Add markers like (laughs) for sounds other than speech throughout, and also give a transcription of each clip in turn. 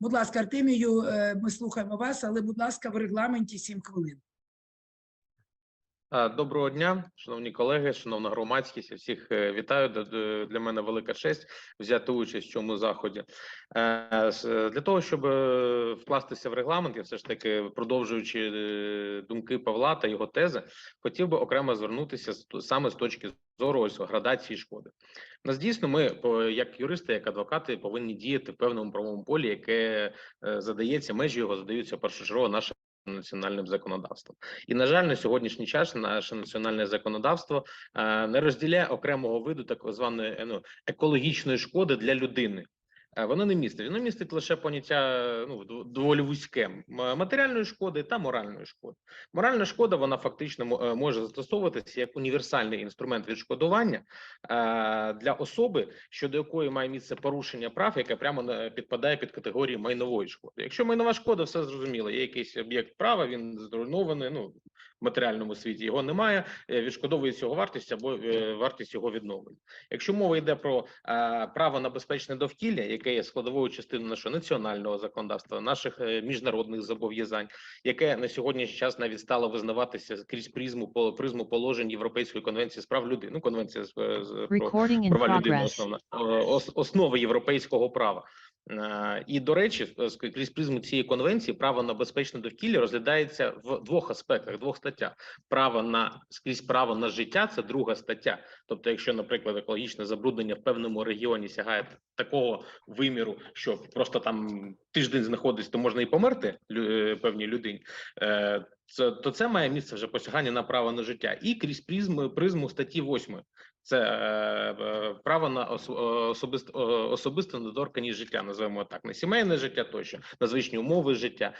Будь ласка, Артемію, е, ми слухаємо вас, але, будь ласка, в регламенті 7 хвилин. А, Доброго дня, шановні колеги, шановна громадськість. Всіх е, вітаю. Для мене велика честь взяти участь в цьому заході. Е, Для того, щоб е, вкластися в регламент, я все ж таки продовжуючи е, думки Павла та його тези, хотів би окремо звернутися саме з точки зору ось градації шкоди. У Нас дійсно ми, як юристи, як адвокати, повинні діяти в певному правовому полі, яке е, задається, межі його задаються першочергово нашим національним законодавством. І на жаль, на сьогоднішній час наше національне законодавство не розділяє окремого виду так званої ну, екологічної шкоди для людини. Е, Воно не містить. Воно містить лише поняття ну доволі вузьке матеріальної шкоди та моральної шкоди. Моральна шкода вона фактично е, може застосовуватися як універсальний інструмент відшкодування е, для особи, щодо якої має місце порушення прав, яке прямо підпадає під категорію майнової шкоди. Якщо майнова шкода, все зрозуміло. Є якийсь об'єкт права, він зруйнований. Ну матеріальному світі його немає. е, Відшкодовується його вартість або е, вартість його відновлення. Якщо мова йде про е, право на безпечне довкілля, яке є складовою частиною нашого національного законодавства, наших міжнародних зобов'язань, яке на сьогоднішній час навіть стало визнаватися крізь призму призму положень Європейської конвенції з прав людини. Ну конвенція з, права людини основна основи європейського права. Е, І до речі, е, крізь призму цієї конвенції право на безпечне довкілля розглядається в двох аспектах, двох статтях. Право на скрізь право на життя це друга стаття. Тобто, якщо, наприклад, екологічне забруднення в певному регіоні сягає такого виміру, що просто там тиждень знаходиться, то можна і померти е, певній людині. Це то це має місце вже посягання на право на життя, і крізь призму призму статті 8 це е, е, право на ос, особисто особисто недоторканість життя, називаємо так, на сімейне життя тощо, на звичні умови життя.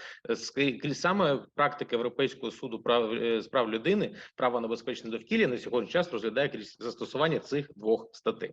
Е, Крізь саме практика Європейського суду прав е, з прав людини, право на безпечне довкілля на сьогодні час розглядає крізь застосування цих двох статей.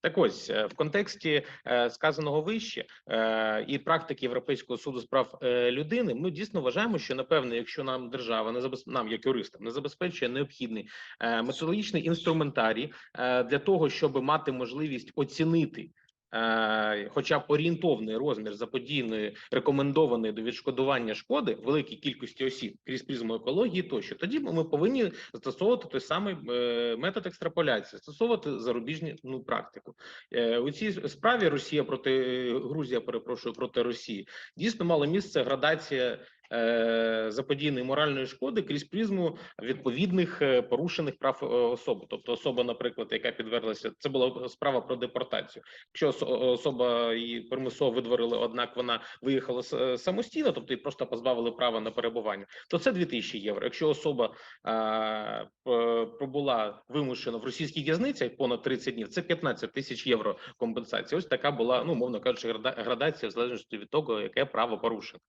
Так ось е, в контексті е, сказаного вище е, і практики Європейського суду з прав е, людини, ми дійсно вважаємо, що напевно, якщо нам держава не забез... нам, як юристам, не забезпечує необхідний е, методологічний інструментарій е, для того, щоб мати можливість оцінити. е, Хоча б орієнтовний розмір заподійної рекомендованої до відшкодування шкоди великій кількості осіб крізь призму екології, тощо тоді ми повинні застосовувати той самий е, метод екстраполяції, застосовувати зарубіжну ну, практику. Е, У цій справі Росія проти Грузія, перепрошую проти Росії, дійсно мала місце градація е, заподійної моральної шкоди крізь призму відповідних е, порушених прав е, особи. Тобто, особа, наприклад, яка підверглася, це була справа про депортацію. Якщо особа її примусово видворили, однак вона виїхала самостійно, тобто її просто позбавили права на перебування, то це 2000 євро. Якщо особа п- пробула вимушено в російській в'язниці понад 30 днів, це 15 тисяч євро компенсації. Ось така була, ну мовно кажучи, града- градація в залежності від того, яке право порушено.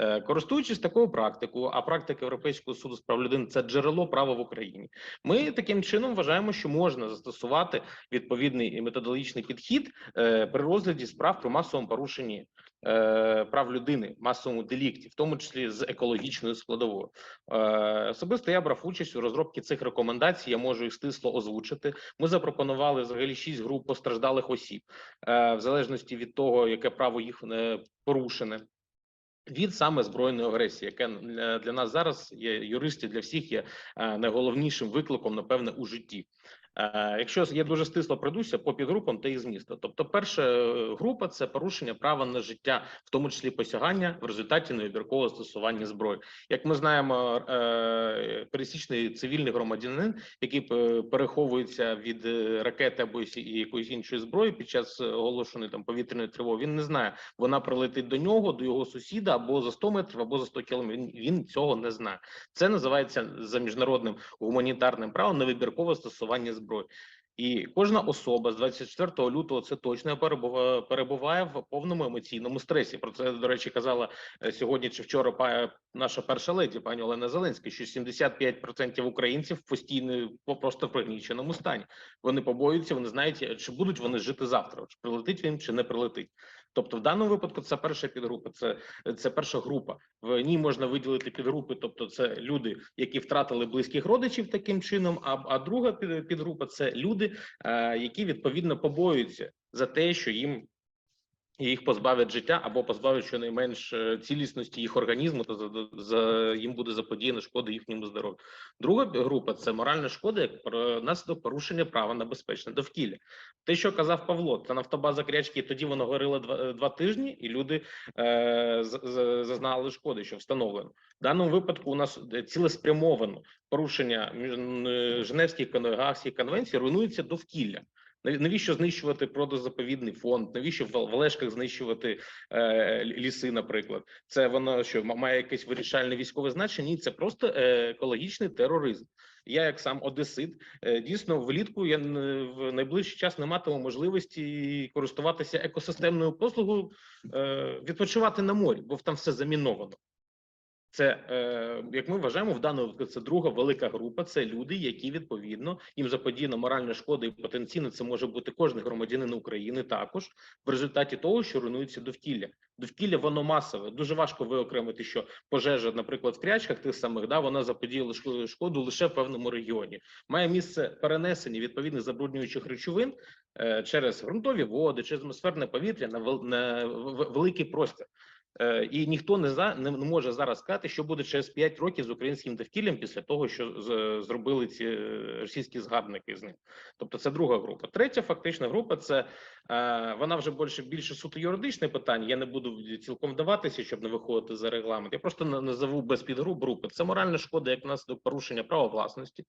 Е, Користуючись такою практикою, а практика Європейського суду з прав людини це джерело права в Україні. Ми таким чином вважаємо, що можна застосувати відповідний методологічний підхід е, при розгляді справ про масовому порушенні е, прав людини, масовому делікті, в тому числі з екологічною складовою. Е, Особисто я брав участь у розробці цих рекомендацій. Я можу їх стисло озвучити. Ми запропонували взагалі шість груп постраждалих осіб, в залежності від того, яке право їх порушене. Від саме збройної агресії, яке для- нас зараз є юристів, для всіх є е, найголовнішим викликом, напевне, у житті. Е, Якщо я дуже стисло пройдуся по підгрупам та їх змісту. Тобто, перша е, група це порушення права на життя, в тому числі посягання в результаті невибіркового застосування зброї. Як ми знаємо, е, пересічний цивільний громадянин, який переховується від ракети або якоїсь іншої зброї під час оголошеної там повітряної тривоги, він не знає, вона прилетить до нього, до його сусіда або за 100 метрів, або за 100 кілометрів. Він, він цього не знає. Це називається за міжнародним гуманітарним правом невибіркове застосування зброї. І кожна особа з 24 лютого це точно перебуває, в повному емоційному стресі. Про це до речі казала е, сьогодні чи вчора наша перша леді, пані Олена Зеленська, що 75% українців постійно по- просто в пригніченому стані. Вони побоюються, вони знають, чи будуть вони жити завтра, чи прилетить він, чи не прилетить. Тобто, в даному випадку це перша підгрупа, це, це перша група. В ній можна виділити підгрупи, тобто це люди, які втратили близьких родичів таким чином. А, а друга під- підгрупа це люди, е, які відповідно побоюються за те, що їм і їх позбавлять життя або позбавлять щонайменш е, цілісності їх організму, то за, їм буде заподіяна шкода їхньому здоров'ю. Друга група це моральна шкода як наслідок порушення права на безпечне довкілля. Те, що казав Павло, це нафтобаза крячки, тоді воно горило два, е, два тижні, і люди е, зазнали шкоди, що встановлено. В даному випадку у нас е, цілеспрямовано порушення Женевських кон- Гаагських конвенцій руйнується довкілля. Нав- Навіщо знищувати природозаповідний фонд? Навіщо в Олешках знищувати е, ліси, наприклад? Це воно що ма- має якесь вирішальне військове значення? Ні, це просто е, екологічний тероризм. Я, як сам одесит, е, дійсно влітку я н- в найближчий час не матиму можливості користуватися екосистемною послугою, е, відпочивати на морі, бо там все заміновано. Це е, як ми вважаємо, в даному випадку це друга велика група. Це люди, які відповідно їм заподіяна моральна шкода, і потенційно це може бути кожен громадянин України також в результаті того, що руйнується довкілля. Довкілля воно масове. Дуже важко виокремити, що пожежа, наприклад, в крячках тих самих, да вона заподіяла шкоду лише в певному регіоні. Має місце перенесення відповідних забруднюючих речовин е, через ґрунтові води, через атмосферне повітря на, великий простір. Е, І ніхто не за не може зараз сказати, що буде через 5 років з українським довкіллям після того, що з- зробили ці е, російські згадники з ним. Тобто, це друга група. Третя фактична група це е, вона вже більше більше суто юридичне питання. Я не буду цілком вдаватися, щоб не виходити за регламент. Я просто на- назову без підгруп групи. Це моральна шкода як наслідок порушення права власності.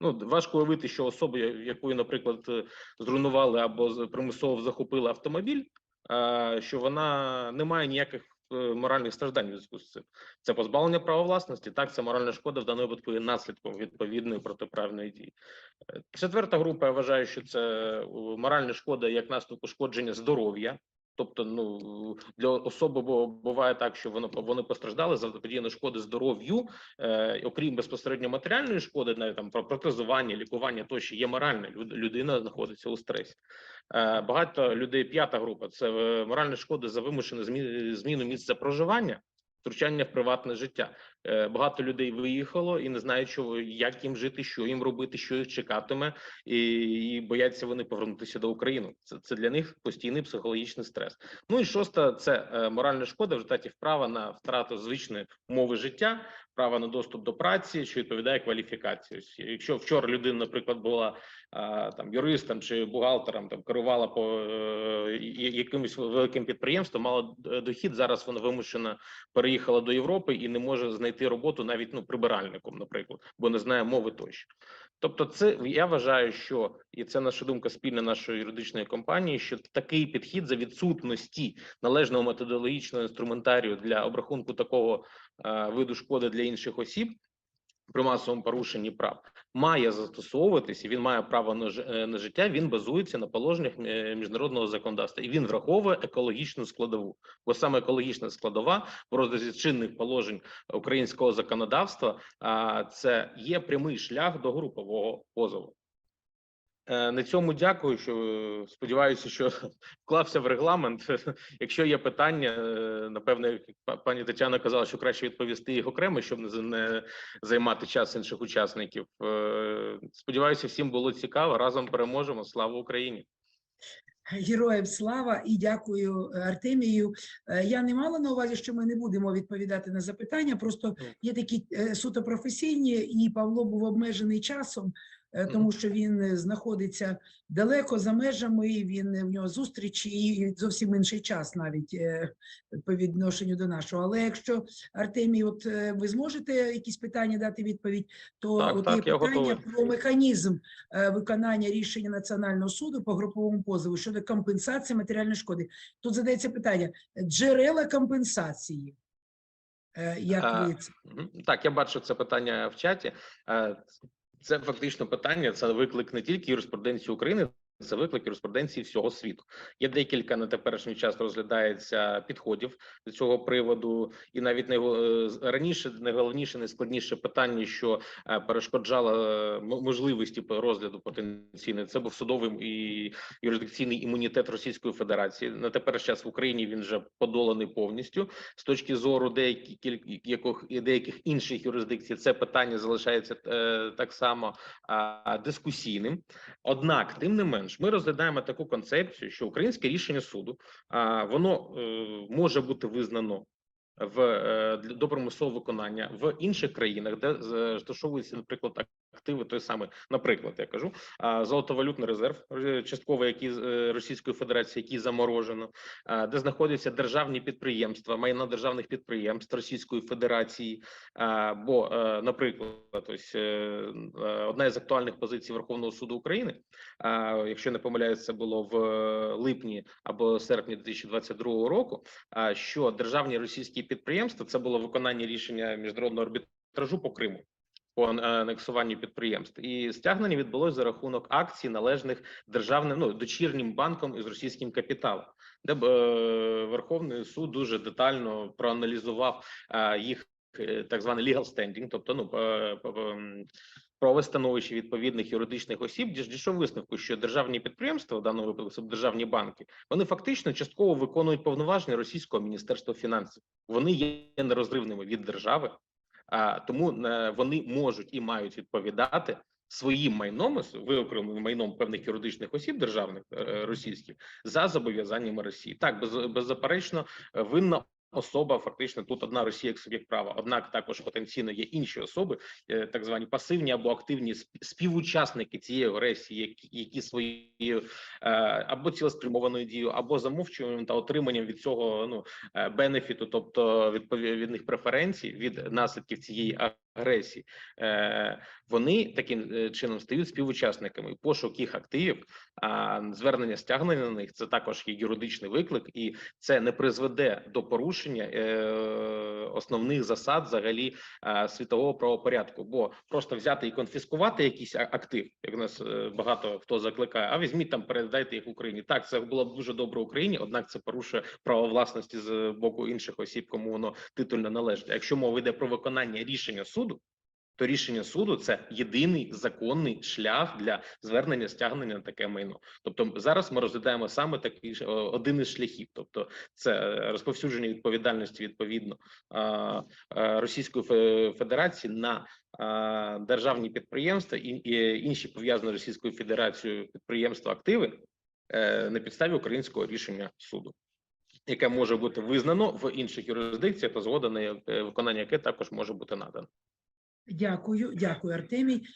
Ну важко уявити, що особа, якою, наприклад, е, зруйнували або примусово захопили автомобіль, е, що вона не має ніяких моральних страждань в зв'язку з цим. Це позбавлення права власності. Так, це моральна шкода в даному випадку є наслідком відповідної протиправної дії. Е, Четверта група. Я вважаю, що це е, моральна шкода як наслідок ушкодження здоров'я. Тобто, ну для особи буває так, що вони вони постраждали за заподіяну шкоди здоров'ю, е, окрім безпосередньо матеріальної шкоди, навіть там про протезування, лікування тощо є моральне. Люд- Людина знаходиться у стресі. Е, Багато людей. П'ята група це е, моральна шкода за вимушену зміну місця проживання, втручання в приватне життя. Е, Багато людей виїхало і не знають, що як їм жити, що їм робити, що їх чекатиме, і, і бояться вони повернутися до України. Це це для них постійний психологічний стрес. Ну і шоста це е, моральна шкода в результаті вправа на втрату звичної умови життя, права на доступ до праці, що відповідає кваліфікації. Якщо вчора людина, наприклад, була а, там юристом чи бухгалтером, там керувала по е, якимось великим підприємством, мала дохід. Зараз вона вимушена переїхала до Європи і не може знайти роботу навіть ну прибиральником, наприклад, бо не знає мови тощо. Тобто, це я вважаю, що і це наша думка спільна нашої юридичної компанії, що такий підхід за відсутності належного методологічного інструментарію для обрахунку такого е, виду шкоди для інших осіб при масовому порушенні прав має застосовуватися. Він має право на, ж- е, на життя. Він базується на положеннях е, міжнародного законодавства, і він враховує екологічну складову. Бо саме екологічна складова в розрізі чинних положень українського законодавства, це є прямий шлях до групового позову. Е, На цьому дякую. Що е, сподіваюся, що (laughs) вклався в регламент. (laughs) Якщо є питання, е, напевне, пані Тетяна казала, що краще відповісти їх окремо, щоб не займати час інших учасників. Сподіваюся, всім було цікаво. Разом переможемо. Слава Україні! Героям слава і дякую Артемію. Я не мала на увазі, що ми не будемо відповідати на запитання. Просто є такі суто професійні, і Павло був обмежений часом, тому що він е, знаходиться далеко за межами. і Він е, в нього зустрічі і зовсім інший час, навіть е, по відношенню до нашого. Але якщо Артемій, от е, ви зможете якісь питання дати відповідь, то Так, от так, є я питання готовий. про механізм е, виконання рішення Національного суду по груповому позову щодо компенсації матеріальної шкоди. Тут задається питання: джерела компенсації. Е, Як А. Так, я бачу це питання в чаті. Це фактично питання. Це виклик не тільки юриспруденції України. Це виклик юриспруденції всього світу. Є декілька на теперішній час розглядається підходів до цього приводу, і навіть не раніше найголовніше, найскладніше питання, що е, перешкоджало е, можливості розгляду потенційної. Це був судовий і юрисдикційний імунітет Російської Федерації. На теперішній час в Україні він вже подоланий повністю. З точки зору деяких кіль- яких і деяких інших юрисдикцій, це питання залишається е, так само дискусійним. Однак, тим не менш, менш, ми розглядаємо таку концепцію, що українське рішення суду а, воно е, може бути визнано в е, до примусового виконання в інших країнах, де з- розташовуються, наприклад, активи той самий, наприклад, я кажу, золотовалютний резерв е, частково, з е, Російської Федерації, який заморожено, де знаходяться державні підприємства, майно державних підприємств Російської Федерації. Бо, е, наприклад, ось одна із актуальних позицій Верховного суду України, якщо не помиляюсь, це було в липні або серпні 2022 року. Що державні російські підприємства це було виконання рішення міжнародного арбітражу по Криму. По ан- анексуванню підприємств і стягнення відбулося за рахунок акцій, належних державним ну дочірнім банкам із російським капіталом, де б е, Верховний суд дуже детально проаналізував е, їх е, так званий legal standing, тобто ну е, правове становище відповідних юридичних осіб, дійшов висновку, що державні підприємства, в даному випадку державні банки, вони фактично частково виконують повноваження російського міністерства фінансів. Вони є нерозривними від держави, тому е, вони можуть і мають відповідати своїм майном, виокремленим майном певних юридичних осіб державних е, російських за зобов'язаннями Росії. Так, без, беззаперечно, винна особа фактично тут одна Росія як суб'єкт права. Однак також потенційно є інші особи, е, так звані пасивні або активні сп- співучасники цієї агресії, які, які своєю е, або цілеспрямованою дією, або замовчуванням та отриманням від цього ну е, бенефіту, тобто відповідних преференцій від наслідків цієї агресії, е, вони таким е, чином стають співучасниками. Пошук їх активів, а звернення стягнення на них це також є юридичний виклик, і це не призведе до порушення е, основних засад взагалі світового правопорядку. Бо просто взяти і конфіскувати якийсь актив, як нас багато хто закликає, а візьміть там, передайте їх Україні. Так, це було б дуже добре Україні, однак це порушує право власності з боку інших осіб, кому воно титульно належить. Якщо мова йде про виконання рішення суду. То рішення суду це єдиний законний шлях для звернення стягнення на таке майно. Тобто зараз ми розглядаємо саме такий е, один із шляхів, тобто це е, розповсюдження відповідальності відповідно а, Російської Федерації на державні підприємства і, інші пов'язані Російською Федерацією підприємства активи е, на підставі українського рішення суду. Яке може бути визнано в інших юрисдикціях, та згода на е, виконання яке також може бути надано. Дякую, дякую, Артемій.